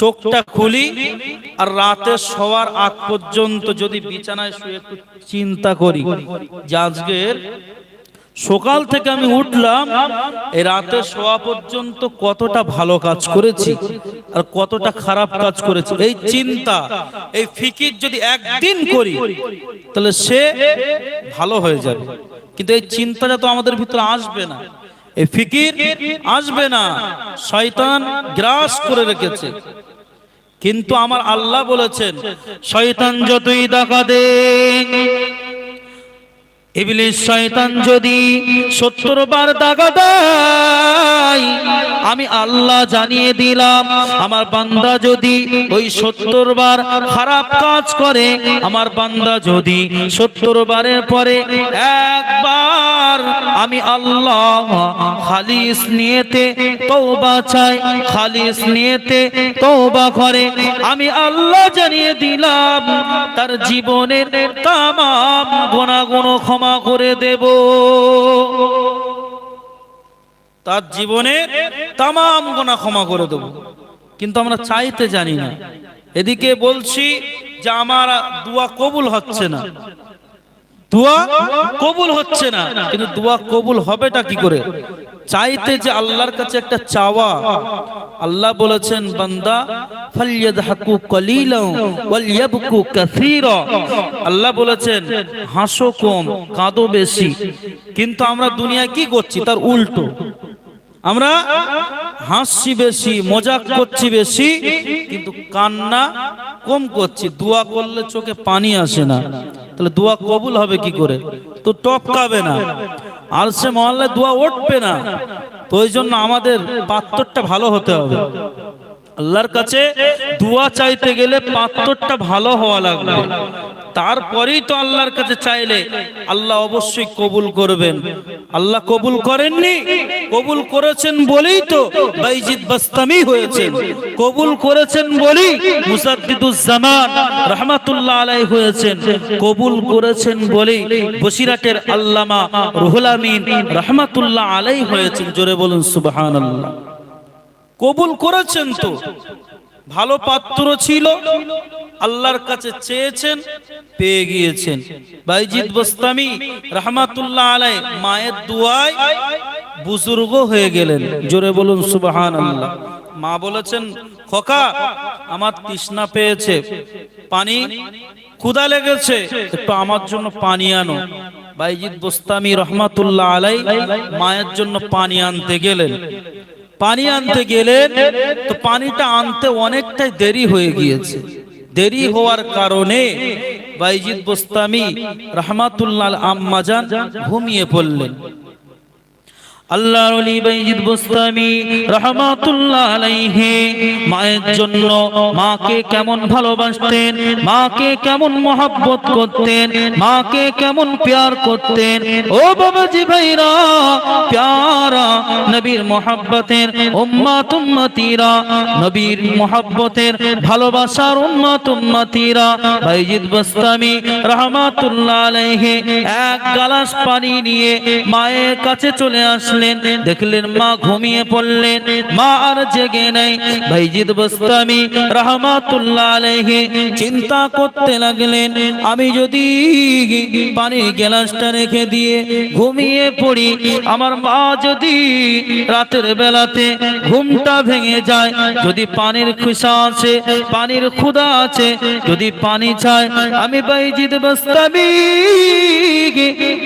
চোখটা খুলি আর রাতে শোয়ার আগ পর্যন্ত যদি বিছানায় শুয়ে একটু চিন্তা করি। যে আজকের সকাল থেকে আমি উঠলাম, এই রাতে শোয়া পর্যন্ত কতটা ভালো কাজ করেছি আর কতটা খারাপ কাজ করেছি। এই চিন্তা, এই ফিকির যদি একদিন করি, তাহলে সে ভালো হয়ে যাবে। কিন্তু এই চিন্তাটা তো আমাদের ভিতরে আসবে না। এই ফিকির আসবে না। শয়তান গ্রাস করে রেখেছে। কিন্তু আমার আল্লাহ বলেছেন শয়তান যতই দেখা দে ইবলিস শয়তান যদি সত্তর বার আমি আল্লাহ জানিয়ে দিলাম, আমার বান্দা যদি ওই সত্তর বার খারাপ কাজ করে, আমার বান্দা যদি সত্তর বারের পরে একবার আমি আল্লাহ খালিস নিয়েতে তওবা চাই, খালিস নিয়েতে তওবা করে, আমি আল্লাহ জানিয়ে দিলাম, তার জীবনের তামাম গুণাগুণ ক্ষমা করে দেব। তার জীবনে তাম গোনা ক্ষমা করে দেব। কিন্তু আমরা চাইতে জানি না। এদিকে বলছি যে আমার দোয়া কবুল হচ্ছে না। দোয়া কবুল হচ্ছে না। কিন্তু দোয়া কবুল হবেটা কি করে? চাইতে যে আল্লাহর কাছে একটা চাওয়া। আল্লাহ বলেছেন, বান্দা ফালিয়াদহাকু কলিলাও ওয়ালিয়াবকু কাসীরা। আল্লাহ বলেছেন, হাসো কম, কাঁদো বেশি। কিন্তু আমরা দুনিয়ায় কি করছি? তার উল্টো। আমরা হাসছি বেশি, মজাক করছি বেশি, কিন্তু কান্না কম করছি। দোয়া করলে চোখে পানি আসে না। তাহলে দোয়া কবুল হবে কি করে? তো টপকাবে না। আর সে মহল্লায় দোয়া উঠবে না। তো ওই জন্য আমাদের পাত্রটা ভালো হতে হবে। আল্লাহর কাছে দোয়া চাইতে গেলে পাত্রটা ভালো হওয়া লাগবে। তারপরেই তো আল্লাহর কাছে চাইলে আল্লাহ অবশ্যই কবুল করবেন। আল্লাহ কবুল করেননি? কবুল করেছেন বলেই তো বাইজিদ বাস্তামি হয়েছেন। কবুল করেছেন বলেই মুসাদ্দিদুজ্জামান রহমাতুল্লাহ আলাই হয়েছেন। কবুল করেছেন বলেই বসিরাটের আল্লামা রুহুল আমিন রহমাতুল্লাহ আলাই হয়েছেন। জোরে বলুন সুবহানাল্লাহ। কবুল করেছেন তো? ভালো পাত্র ছিল, আল্লাহর কাছে চেয়েছেন, পেয়ে গিয়েছেন। বাইজিদ বস্তামি রহমাতুল্লাহ আলাই মায়ের দুয়ায় বুজুর্গ হয়ে গেলেন। জোরে বলুন সুবাহান আল্লাহ মা বলেছেন, খোকা, আমার তৃষ্ণা পেয়েছে, পানি ক্ষুদা লেগেছে, একটু আমার জন্য পানি আনো। বাইজিদ বস্তামি রহমাতুল্লাহ আলাই মায়ের জন্য পানি আনতে গেলেন। পানি আনতে গেলেন তো পানিটা আনতে অনেকটাই দেরি হয়ে গিয়েছে। দেরি হওয়ার কারণে বাইজিদ বোস্তামি রহমাতুল্লাল আম্মাজান ঘুমিয়ে পড়লেন। আল্লাহর ওলি বাইজিদ বোস্তামি রহমাতুল্লাহ আলাইহি, মায়ের জন্য মাকে কেমন ভালোবাসতেন, মাকে কেমন মহব্বত করতেন, মাকে কেমন প্যার করতেন। ও বাবাজি ভাইরা, প্যারা নবীর মহব্বতের উম্মাত উম্মতিরা, নবীর মহব্বতের ভালোবাসার উম্মাত উম্মতিরা, বাইজিদ বোস্তামি রহমাতুল্লাহ আলাইহি, এক গ্লাস পানি নিয়ে মায়ের কাছে চলে আসলেন। দেখলেন মা ঘুমিয়ে পড়লেন। মা আর জেগে নেই। ভাইজিদ বস্তামি রহমাতুল্লাহ আলাইহি চিন্তা করতে লাগলেন, আমি যদি পানির গ্লাসটা রেখে দিয়ে ঘুমিয়ে পড়ি, আমার মা যদি রাতের বেলাতে ঘুমটা ভেঙে যায়, যদি পানির খুশা আছে, পানির ক্ষুধা আছে, যদি পানি চায়, আমি বাইজিদ বস্তামি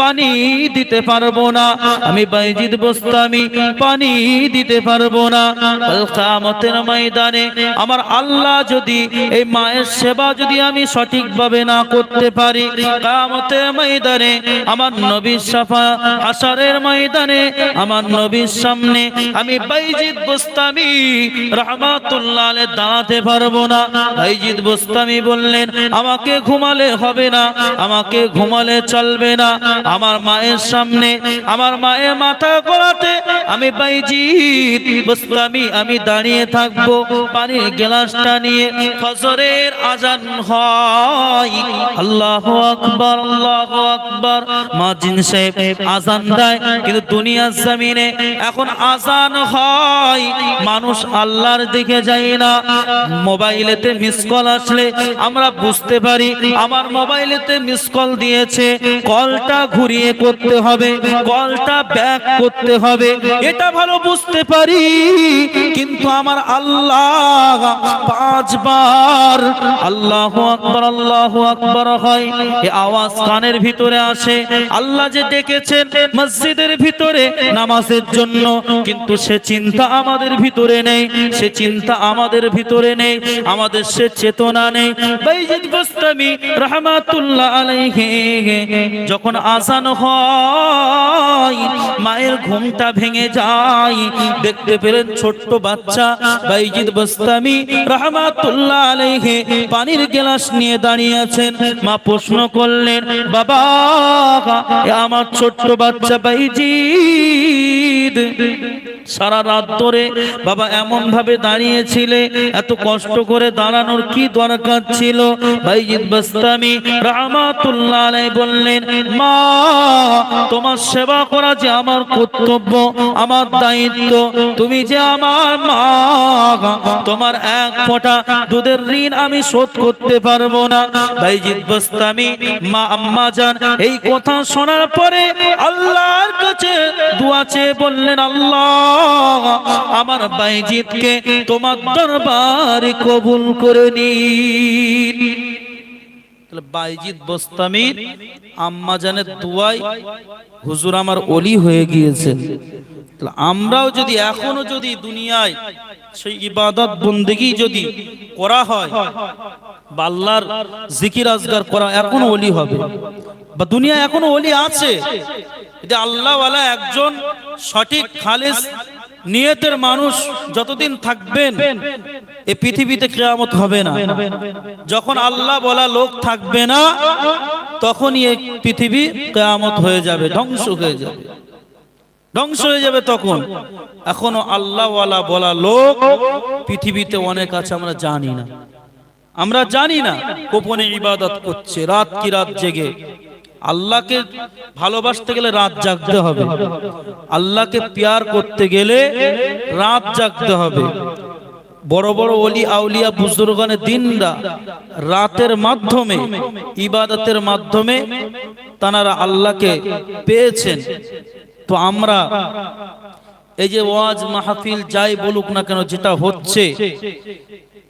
পানি দিতে পারব না। আমি বাইজিদ বস্তামি পানি দিতে পারব না। কাল কিয়ামতের ময়দানে আমার আল্লাহ যদি এই মায়ের সেবা যদি আমি না করতে পারি, কিয়ামতের ময়দানে আমার নবীর সাফা ময়দানে আমার নবীর সামনে আমি বাইজিদ বস্তামি রহমাতুল্লাহ দাঁড়াতে পারব না। বাইজিদ বস্তামি বললেন, আমাকে ঘুমালে হবে না, আমাকে ঘুমালে চলবে না। আমার মায়ের সামনে, আমার মায়ের মাথা করাতে আমি বাইজিদ বুস্তামি আমি দাঁড়িয়ে থাকব পানির গ্লাসটা নিয়ে। ফজরের আজান হয়। আল্লাহু আকবার আল্লাহু আকবার। মাজিন সাহেব আজান দেয়, কিন্তু দুনিয়ার জমিনে এখন আজান হয়। মানুষ আল্লাহর দিকে যায় না। মোবাইলেতে মিস কল আসলে আমরা বুঝতে পারি, আমার মোবাইলেতে মিস কল দিয়েছে। কলটা ঘুরিয়ে করতে হবে, কলটা ব্যাক করতে হবে। এটা ভালো বুঝতে পারি, কিন্তু আমার আল্লাহ পাঁচবার আল্লাহ আকবর আল্লাহ আকবর হয়। এ আওয়াজ কানের ভিতরে আসে। আল্লাহ যে ডেকেছেন মসজিদের ভিতরে নামাজের জন্য, কিন্তু সে চিন্তা আমাদের ভিতরে নেই, সে চিন্তা আমাদের ভিতরে নেই, আমাদের সে চেতনা নেই। বাইজিদ গোস্তামি রহমাতুল্লাহ আলাইহি, যখন আজান হয়, মায়ের ঘুমটা ভেঙে যায়। দেখতে পেলেন ছোট্ট বাচ্চা বাইজিদ বস্তামি রহমাতুল্লাহ আলাইহি পানির গ্লাস নিয়ে দাঁড়িয়ে আছেন। মা প্রশ্ন করলেন, বাবা আমার ছোট্ট বাচ্চা বাইজিদ। সারা রাত ধরে বাবা এমন ভাবে দাঁড়িয়েছিলে, এত কষ্ট করে দাঁড়ানোর কি দরকার ছিল? ভাইজিদ বাস্তামি রাহমাতুল্লাহ আলাই বললেন, মা, তোমার সেবা করা যে আমার কর্তব্য, আমার দায়িত্ব, তুমি যে আমার মা, তোমার এক ফোঁটা দুধের ঋণ আমি শোধ করতে পারব না। ভাইজিদ বাস্তামি, মা, আম্মা জান এই কথা শোনার পরে আল্লাহর কাছে দোয়া চেয়ে বললেন, আল্লাহ আমার বাইজিদকে তোমার দরবারে কবুল করে নিন। বাইজিদ বস্তামির, আম্মা জানের দুয়াই হুজুর আমার অলি হয়ে গিয়েছেন আমরাও যদি এখনও যদি দুনিয়ায় সেই ইবাদত বন্দেগী যদি করা হয় বাল্লার জিকির আজগার করা এখনও অলি হবে, বা দুনিয়া এখনও অলি আছে এটা আল্লাহওয়ালা একজন সঠিক খালেস, নিয়তের মানুষ যতদিন থাকবেন, এ পৃথিবীতে কেয়ামত হবে না। যখন আল্লাহ বলা লোক থাকবে না, তখনই এই পৃথিবী কেয়ামত হয়ে যাবে, ধ্বংস হয়ে যাবে। ধ্বংস হয়ে যাবে তখন। এখনও আল্লাহওয়ালা বলা লোক পৃথিবীতে অনেক আছে, আমরা জানি না। আমরা জানি না, গোপনে ইবাদত করছে, রাত কি রাত জেগে। আল্লাহকে ভালোবাসতে গেলে রাত জাগতে হবে। আল্লাহকে প্যার করতে গেলে রাত জাগতে হবে। বড় বড় অলি আউলিয়া, বুজুর্গানের দিনরা রাতের মাধ্যমে, ইবাদতের মাধ্যমে তানারা আল্লাহকে পেয়েছেন। তো আমরা এই যে ওয়াজ, মাহফিল যাই বলুক না কেন যেটা হচ্ছে,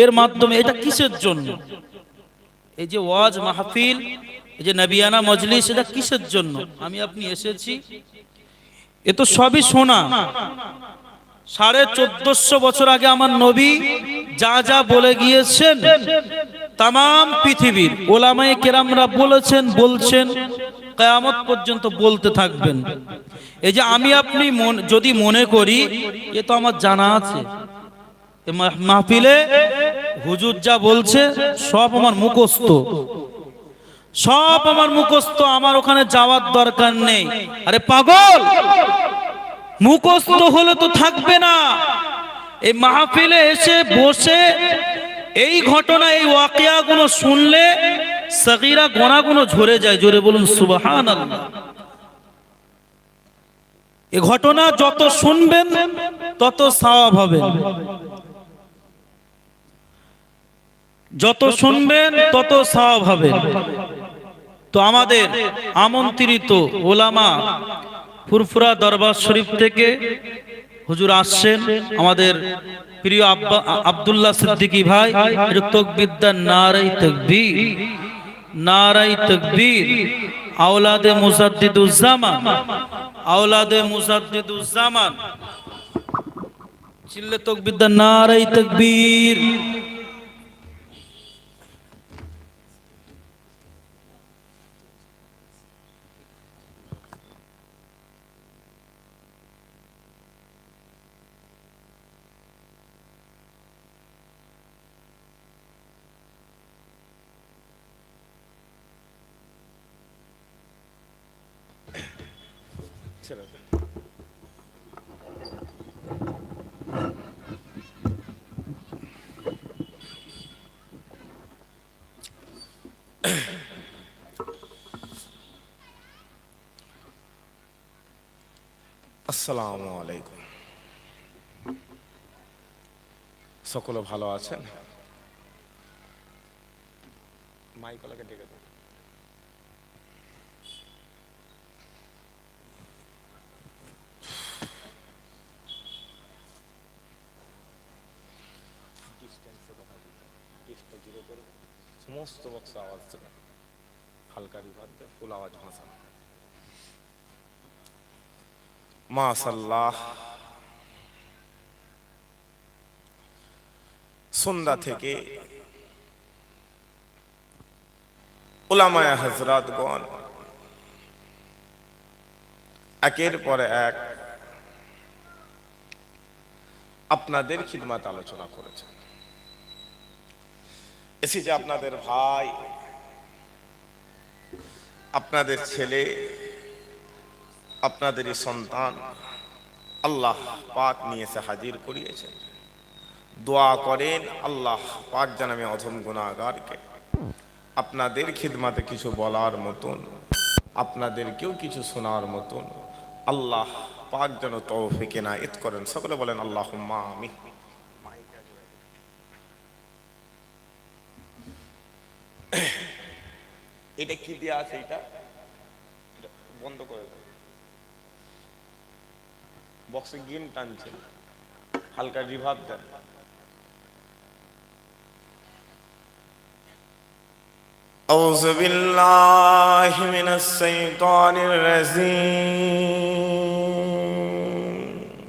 এর মাধ্যমে এটা কিসের জন্য? এই যে ওয়াজ, মাহফিল এই যে নবিয়ানা মজলিস, এটা কিসের জন্য? আমি আপনি এসেছি, এ তো সবই শোনা। সাড়ে চোদ্দশো বছর আগে আমার নবী যা যা বলে গিয়েছেন তাম পৃথিবীর ওলামায়ে কেরামরা বলেছেন, বলছেন, কেয়ামত পর্যন্ত বলতে থাকবেন। এই যে আমি আপনি যদি মনে করি, এ তো আমার জানা আছে। মাহফিলে হুজুর যা বলছে, সব আমার মুখস্থ। সব আমার মুখস্থ, আমার ওখানে যাওয়ার দরকার নেই। আরে পাগল! মুখস্থ হলে তো থাকবে না। এই মাহফিলে এসে বসে এই ঘটনা, এই ওয়াকিয়া গুলো শুনলে সগিরা গোনাগুলো ঝরে যায়। জোরে বলুন সুবাহান এ ঘটনা যত শুনবেন, তত সওয়াব হবে যত শুনবেন, তত সওয়াব হবে তো আমাদের আমন্ত্রিত ওলামা ফুরফুরা দরবার শরীফ থেকে হুজুর আসছেন আমাদের প্রিয় আব্বা, আব্দুল্লাহ সিদ্দিকী ভাই তকবিদ্যা নারাই তকবীর নারাই তকবীর, আওলাদে মুজাদ্দিদুজ্জামান আওলাদে মুজাদ্দিদুজ্জামান। চিল্লে তকবিদ্যা নারাই তকবীর। ছেড়ে দেন। আসসালামু আলাইকুম। সকলে ভালো আছেন? মাইকলাকে ডেকে দেন। দাও। সমস্ত বক্স আওয়াজ দেবে হালকা রিভার দেয় ফুল আওয়াজ ভাষা মাশাল্লাহ সন্ধ্যা থেকে ওলামায়া একের পর এক আপনাদের খিদমাত আলোচনা করেছেন এসেছে আপনাদের ভাই, আপনাদের ছেলে, আপনাদেরই সন্তান আল্লাহ পাক নিয়ে এসে হাজির করিয়েছেন। দোয়া করেন, আল্লাহ পাক যেন আমি অধম গুণাগারকে। আপনাদের খিদমাতে কিছু বলার মতন, আপনাদেরকেও কিছু শোনার মতন, আল্লাহ পাক যেন তৌফিকে না ইত করেন। সকলে বলেন আল্লাহ আমি এটা কি দেওয়া আছে এটা এটা বন্ধ করে দাও বক্সে গিন টানছে হালকা রিভাব দেন أعوذ بالله من الشيطان الرجيم